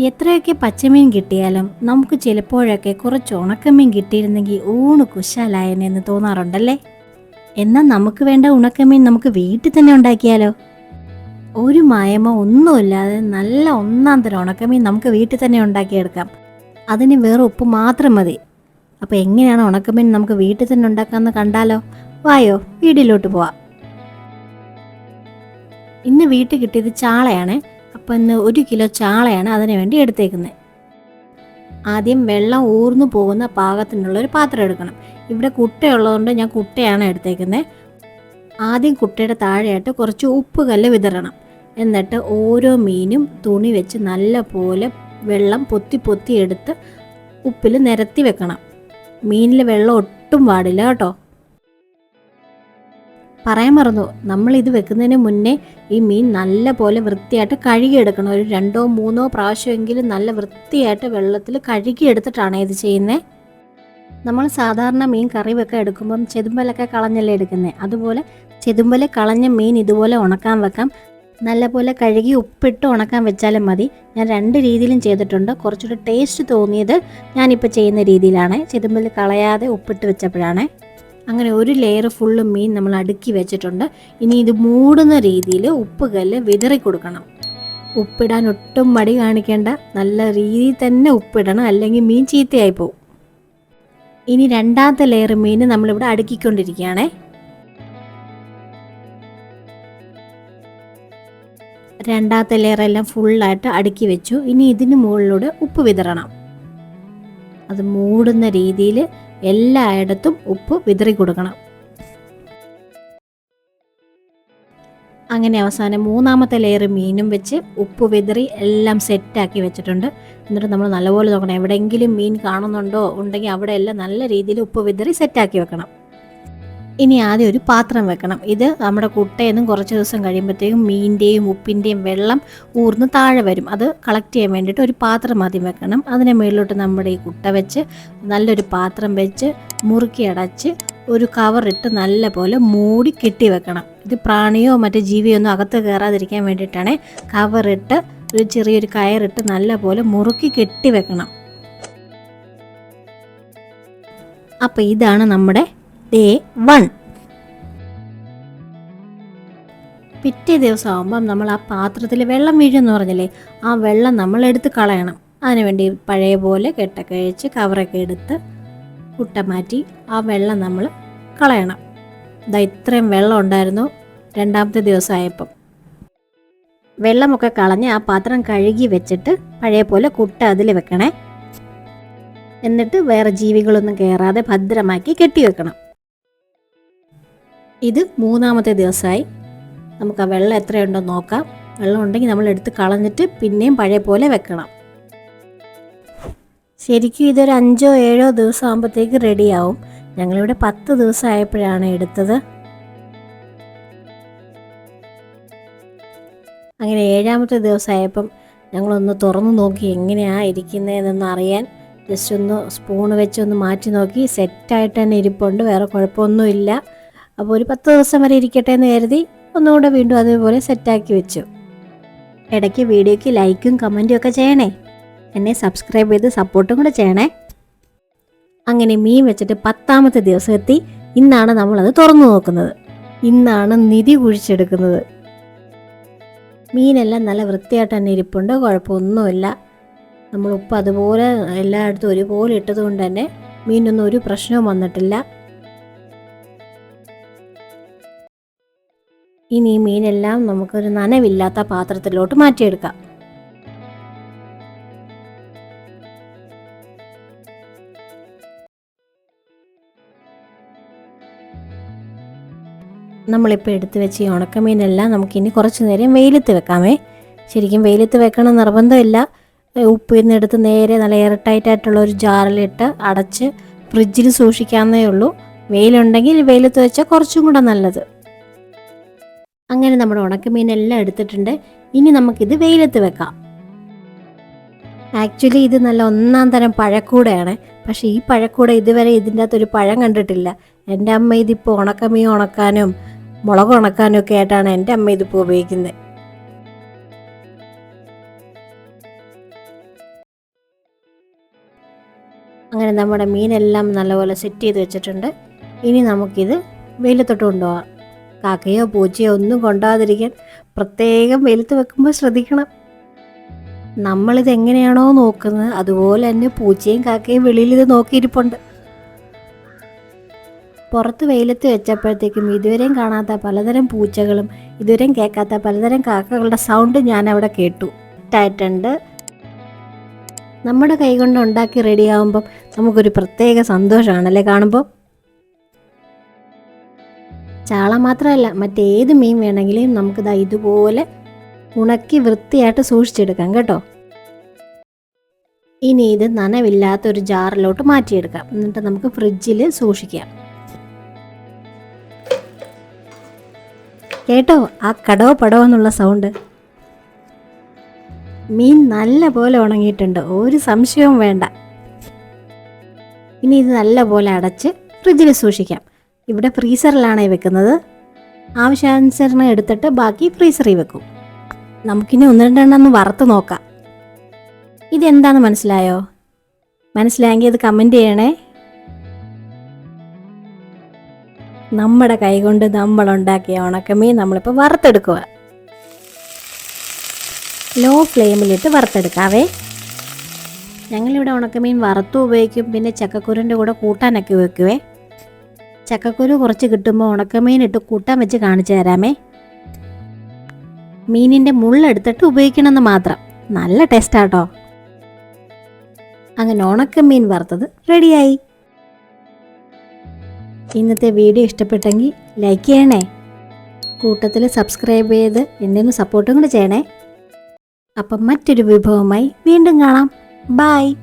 എത്രയൊക്കെ പച്ചമീൻ കിട്ടിയാലും നമുക്ക് ചിലപ്പോഴൊക്കെ കുറച്ച് ഉണക്കമീൻ കിട്ടിയിരുന്നെങ്കിൽ ഊണ് കുശാലായനെന്ന് തോന്നാറുണ്ടല്ലേ? എന്നാൽ നമുക്ക് വേണ്ട ഉണക്കമീൻ നമുക്ക് വീട്ടിൽ തന്നെ ഉണ്ടാക്കിയാലോ? ഒരു മായമോ ഒന്നുമില്ലാതെ നല്ല ഒന്നാം തരം ഉണക്കമീൻ നമുക്ക് വീട്ടിൽ തന്നെ ഉണ്ടാക്കിയെടുക്കാം. അതിന് വേറെ ഉപ്പ് മാത്രം മതി. അപ്പോൾ എങ്ങനെയാണ് ഉണക്കമീൻ നമുക്ക് വീട്ടിൽ തന്നെ ഉണ്ടാക്കാമെന്ന് കണ്ടാലോ? വായോ വീടിലോട്ട് പോവാം. ഇന്ന് വീട്ടിൽ കിട്ടിയത് ചാളയാണ്. അപ്പം ഇന്ന് ഒരു കിലോ ചാളയാണ് അതിനു വേണ്ടി എടുത്തേക്കുന്നത് ആദ്യം വെള്ളം ഊർന്നു പോകുന്ന പാകത്തിനുള്ള ഒരു പാത്രം എടുക്കണം. ഇവിടെ കുട്ടയുള്ളതുകൊണ്ട് ഞാൻ കുട്ടയാണ് എടുത്തേക്കുന്നത് ആദ്യം കുട്ടയുടെ താഴെയായിട്ട് കുറച്ച് ഉപ്പ് കല്ല് വിതറണം. എന്നിട്ട് ഓരോ മീനും തുണി വെച്ച് നല്ല പോലെ വെള്ളം പൊത്തി പൊത്തി എടുത്ത് ഉപ്പിൽ നിരത്തി വെക്കണം. മീനിൽ വെള്ളം ഒട്ടും പാടില്ല കേട്ടോ. പറയാൻ മറന്നു. നമ്മൾ ഇത് വെക്കുന്നതിന് മുന്നേ ഈ മീൻ നല്ല പോലെ വൃത്തിയായിട്ട് കഴുകിയെടുക്കണം. ഒരു രണ്ടോ മൂന്നോ പ്രാവശ്യമെങ്കിലും നല്ല വൃത്തിയായിട്ട് വെള്ളത്തിൽ കഴുകിയെടുത്തിട്ടാണ് ഇത് ചെയ്യുന്നത് നമ്മൾ സാധാരണ മീൻ കറി വെക്കാൻ എടുക്കുമ്പം ചെതുമ്പലൊക്കെ കളഞ്ഞല്ലേ എടുക്കുന്നത് അതുപോലെ ചെതുമ്പൽ കളഞ്ഞ മീൻ ഇതുപോലെ ഉണക്കാൻ വെക്കാം. നല്ലപോലെ കഴുകി ഉപ്പിട്ട് ഉണക്കാൻ വെച്ചാലും മതി. ഞാൻ രണ്ട് രീതിയിലും ചെയ്തിട്ടുണ്ട്. കുറച്ചുകൂടി ടേസ്റ്റ് തോന്നിയത് ഞാനിപ്പോൾ ചെയ്യുന്ന രീതിയിലാണ്. ചെതുമ്പൽ കളയാതെ ഉപ്പിട്ട് വെച്ചപ്പോഴാണ്. അങ്ങനെ ഒരു ലെയർ ഫുള്ള് മീൻ നമ്മൾ അടുക്കി വെച്ചിട്ടുണ്ട്. ഇനി ഇത് മൂടുന്ന രീതിയിൽ ഉപ്പ് കല്ല് വിതറി കൊടുക്കണം. ഉപ്പിടാൻ ഒട്ടും മടി കാണിക്കേണ്ട. നല്ല രീതിയിൽ തന്നെ ഉപ്പിടണം. അല്ലെങ്കിൽ മീൻ ചീത്തയായി പോകും ഇനി രണ്ടാമത്തെ ലെയർ മീൻ നമ്മളിവിടെ അടുക്കിക്കൊണ്ടിരിക്കുകയാണേ. രണ്ടാമത്തെ ലെയർ എല്ലാം ഫുള്ളായിട്ട് അടുക്കി വെച്ചു. ഇനി ഇതിന് മുകളിലൂടെ ഉപ്പ് വിതറണം. അത് മൂടുന്ന രീതിയിൽ എല്ലായിടത്തും ഉപ്പ് വിതറി കൊടുക്കണം. അങ്ങനെ അവസാനം മൂന്നാമത്തെ ലെയർ മീനും വെച്ച് ഉപ്പ് വിതറി എല്ലാം സെറ്റാക്കി വെച്ചിട്ടുണ്ട്. എന്നിട്ട് നമ്മൾ നല്ലപോലെ നോക്കണം. എവിടെയെങ്കിലും മീൻ കാണുന്നുണ്ടോ? ഉണ്ടെങ്കിൽ അവിടെ എല്ലാം നല്ല രീതിയിൽ ഉപ്പ് വിതറി സെറ്റാക്കി വെക്കണം. ഇനി ആദ്യം ഒരു പാത്രം വെക്കണം. ഇത് നമ്മുടെ കുട്ടയെന്നും കുറച്ച് ദിവസം കഴിയുമ്പോഴത്തേക്കും മീനിന്റെയും ഉപ്പിന്റെയും വെള്ളം ഊർന്ന് താഴെ വരും. അത് കളക്ട് ചെയ്യാൻ വേണ്ടിയിട്ട് ഒരു പാത്രം ആദ്യം വെക്കണം. അതിന് മുകളിലോട്ട് നമ്മുടെ ഈ കുട്ട വെച്ച് നല്ലൊരു പാത്രം വെച്ച് മുറുക്കി അടച്ച് ഒരു കവറിട്ട് നല്ല പോലെ മൂടി കെട്ടി വെക്കണം. ഇത് പ്രാണിയോ മറ്റു ജീവിയോ ഒന്നും അകത്ത് കയറാതിരിക്കാൻ വേണ്ടിയിട്ടാണ് കവറിട്ട് ഒരു ചെറിയൊരു കയറിട്ട് നല്ല പോലെ മുറുക്കി കെട്ടി വെക്കണം. അപ്പോൾ ഇതാണ് നമ്മുടെ ഡേ വൺ. പിറ്റേ ദിവസം ആകുമ്പം നമ്മൾ ആ പാത്രത്തിൽ വെള്ളം വീഴുമെന്ന് പറഞ്ഞില്ലേ ആ വെള്ളം നമ്മൾ എടുത്ത് കളയണം. അതിനുവേണ്ടി പഴയ പോലെ കെട്ടൊക്കെ അഴിച്ച് കവറൊക്കെ എടുത്ത് കുട്ട മാറ്റി ആ വെള്ളം നമ്മൾ കളയണം. ഇതാ ഇത്രയും വെള്ളം ഉണ്ടായിരുന്നു രണ്ടാമത്തെ ദിവസമായപ്പം. വെള്ളമൊക്കെ കളഞ്ഞ് ആ പാത്രം കഴുകി വെച്ചിട്ട് പഴയ പോലെ കുട്ട അതിൽ വെക്കണേ. എന്നിട്ട് വേറെ ജീവികളൊന്നും കയറാതെ ഭദ്രമാക്കി കെട്ടി വെക്കണം. ഇത് മൂന്നാമത്തെ ദിവസമായി. നമുക്ക് ആ വെള്ളം എത്രയുണ്ടോ നോക്കാം. വെള്ളം ഉണ്ടെങ്കിൽ നമ്മൾ എടുത്ത് കളഞ്ഞിട്ട് പിന്നെയും പഴയ പോലെ വെക്കണം. ശരിക്കും ഇതൊരു അഞ്ചോ ഏഴോ ദിവസം ആകുമ്പോഴത്തേക്ക് റെഡിയാവും. ഞങ്ങളിവിടെ പത്ത് ദിവസം ആയപ്പോഴാണ് എടുത്തത്. അങ്ങനെ ഏഴാമത്തെ ദിവസമായപ്പം ഞങ്ങളൊന്ന് തുറന്നു നോക്കി എങ്ങനെയാണ് ഇരിക്കുന്നതെന്നൊന്ന് അറിയാൻ. ജസ്റ്റ് ഒന്ന് സ്പൂൺ വെച്ചൊന്ന് മാറ്റി നോക്കി. സെറ്റായിട്ട് തന്നെ ഇരിപ്പുണ്ട്. വേറെ കുഴപ്പമൊന്നുമില്ല. അപ്പോൾ ഒരു പത്ത് ദിവസം വരെ ഇരിക്കട്ടെ എന്ന് കരുതി ഒന്നുകൂടെ വീണ്ടും അതേപോലെ സെറ്റാക്കി വെച്ചു. ഇടയ്ക്ക് വീഡിയോയ്ക്ക് ലൈക്കും കമന്റും ഒക്കെ ചെയ്യണേ. എന്നെ സബ്സ്ക്രൈബ് ചെയ്ത് സപ്പോർട്ടും കൂടെ ചെയ്യണേ. അങ്ങനെ മീൻ വെച്ചിട്ട് പത്താമത്തെ ദിവസം എത്തി. ഇന്നാണ് നമ്മളത് തുറന്നു നോക്കുന്നത്. ഇന്നാണ് നിധി കുഴിച്ചെടുക്കുന്നത്. മീനെല്ലാം നല്ല വൃത്തിയായിട്ട് തന്നെ ഇരിപ്പുണ്ട്. കുഴപ്പമൊന്നുമില്ല. നമ്മൾ ഉപ്പ് അതുപോലെ എല്ലായിടത്തും ഒരുപോലെ ഇട്ടതുകൊണ്ട് തന്നെ മീനൊന്നും ഒരു പ്രശ്നവും വന്നിട്ടില്ല. ഇനി മീനെല്ലാം നമുക്കൊരു നനവില്ലാത്ത പാത്രത്തിലോട്ട് മാറ്റിയെടുക്കാം. നമ്മളിപ്പോൾ എടുത്ത് വെച്ച് ഈ ഉണക്കമീനെല്ലാം നമുക്കിനി കുറച്ച് നേരം വെയിലത്ത് വെക്കാമേ. ശരിക്കും വെയിലത്ത് വെക്കണം നിർബന്ധമില്ല. ഉപ്പിൽ നിന്ന് എടുത്ത് നേരെ നല്ല എയർ ഒരു ജാറിലിട്ട് അടച്ച് ഫ്രിഡ്ജിൽ സൂക്ഷിക്കാവുന്നേ ഉള്ളൂ. വെയിലുണ്ടെങ്കിൽ വെയിലത്ത് വെച്ചാൽ കുറച്ചും കൂടെ നല്ലത്. അങ്ങനെ നമ്മുടെ ഉണക്കമീനെല്ലാം എടുത്തിട്ടുണ്ട്. ഇനി നമുക്കിത് വെയിലത്ത് വെക്കാം. ആക്ച്വലി ഇത് നല്ല ഒന്നാം തരം പഴക്കൂടയാണ്. പക്ഷേ ഈ പഴക്കൂട ഇതുവരെ ഇതിന്റെ അകത്തൊരു പഴം കണ്ടിട്ടില്ല. എന്റെ അമ്മ ഇതിപ്പോൾ ഉണക്കമീൻ ഉണക്കാനും മുളക് ഉണക്കാനും ഒക്കെ ആയിട്ടാണ് എന്റെ അമ്മ ഇതിപ്പോൾ ഉപയോഗിക്കുന്നത്. അങ്ങനെ നമ്മുടെ മീനെല്ലാം നല്ലപോലെ സെറ്റ് ചെയ്ത് വെച്ചിട്ടുണ്ട്. ഇനി നമുക്കിത് വെയിലത്തോട്ട് കൊണ്ടുപോകാം. കാക്കയോ പൂച്ചയോ ഒന്നും കൊണ്ടാതിരിക്കാൻ പ്രത്യേകം വെലുത്ത് വെക്കുമ്പോൾ ശ്രദ്ധിക്കണം. നമ്മളിത് എങ്ങനെയാണോ നോക്കുന്നത് അതുപോലെ തന്നെ പൂച്ചയും കാക്കയും വെളിയിൽ ഇത് നോക്കിയിരിപ്പുണ്ട്. പുറത്ത് വെയിലത്ത് വെച്ചപ്പോഴത്തേക്കും ഇതുവരെയും കാണാത്ത പലതരം പൂച്ചകളും ഇതുവരെയും കേൾക്കാത്ത പലതരം കാക്കകളുടെ സൗണ്ട് ഞാൻ അവിടെ കേട്ടു. ഇട്ടായിട്ടുണ്ട് നമ്മുടെ കൈകൊണ്ട് ഉണ്ടാക്കി റെഡിയാവുമ്പം നമുക്കൊരു പ്രത്യേക സന്തോഷമാണല്ലേ കാണുമ്പോൾ ചാള മാത്രമല്ല മറ്റേത് മീൻ വേണമെങ്കിലും നമുക്കിതാ ഇതുപോലെ ഉണക്കി വൃത്തിയായിട്ട് സൂക്ഷിച്ചെടുക്കാം കേട്ടോ. ഇനി ഇത് നനവില്ലാത്ത ഒരു ജാറിലോട്ട് മാറ്റിയെടുക്കാം. എന്നിട്ട് നമുക്ക് ഫ്രിഡ്ജിൽ സൂക്ഷിക്കാം. കേട്ടോ ആ കടോ പടോ എന്നുള്ള സൗണ്ട്. മീൻ നല്ല പോലെ ഉണങ്ങിയിട്ടുണ്ട് ഒരു സംശയവും വേണ്ട. ഇനി ഇത് നല്ല പോലെ അടച്ച് ഫ്രിഡ്ജിൽ സൂക്ഷിക്കാം. ഇവിടെ ഫ്രീസറിലാണ് വെക്കുന്നത്. ആവശ്യാനുസരണം എടുത്തിട്ട് ബാക്കി ഫ്രീസറിൽ വെക്കും. നമുക്കിനി ഒന്ന് രണ്ടെണ്ണം ഒന്ന് വറുത്ത് നോക്കാം. ഇതെന്താണെന്ന് മനസ്സിലായോ? മനസ്സിലായെങ്കിൽ ഇത് കമന്റ് ചെയ്യണേ. നമ്മുടെ കൈകൊണ്ട് നമ്മൾ ഉണ്ടാക്കിയ ഉണക്കമീൻ നമ്മളിപ്പോൾ വറുത്തെടുക്കുക. ലോ ഫ്ലെയിമിലിട്ട് വറുത്തെടുക്കാവേ. ഞങ്ങളിവിടെ ഉണക്കമീൻ വറുത്തും ഉപയോഗിക്കും പിന്നെ ചക്കക്കുരുന്റെ കൂടെ കൂട്ടാനൊക്കെ വെക്കുവേ. ചക്കക്കുരു കുറച്ച് കിട്ടുമ്പോൾ ഉണക്കമീൻ ഇട്ട് കൂട്ടാൻ വെച്ച് കാണിച്ചു തരാമേ. മീനിന്റെ മുള്ളെടുത്തിട്ട് ഉപയോഗിക്കണമെന്ന് മാത്രം. നല്ല ടേസ്റ്റാട്ടോ അങ്ങനെ ഉണക്കമീൻ വറുത്തത് റെഡിയായി. ഇന്നത്തെ വീഡിയോ ഇഷ്ടപ്പെട്ടെങ്കിൽ ലൈക്ക് ചെയ്യണേ. കൂട്ടത്തിൽ സബ്സ്ക്രൈബ് ചെയ്ത് എന്നെ ഒന്ന് സപ്പോർട്ടും കൂടെ ചെയ്യണേ. അപ്പം മറ്റൊരു വിഭവമായി വീണ്ടും കാണാം. ബായ്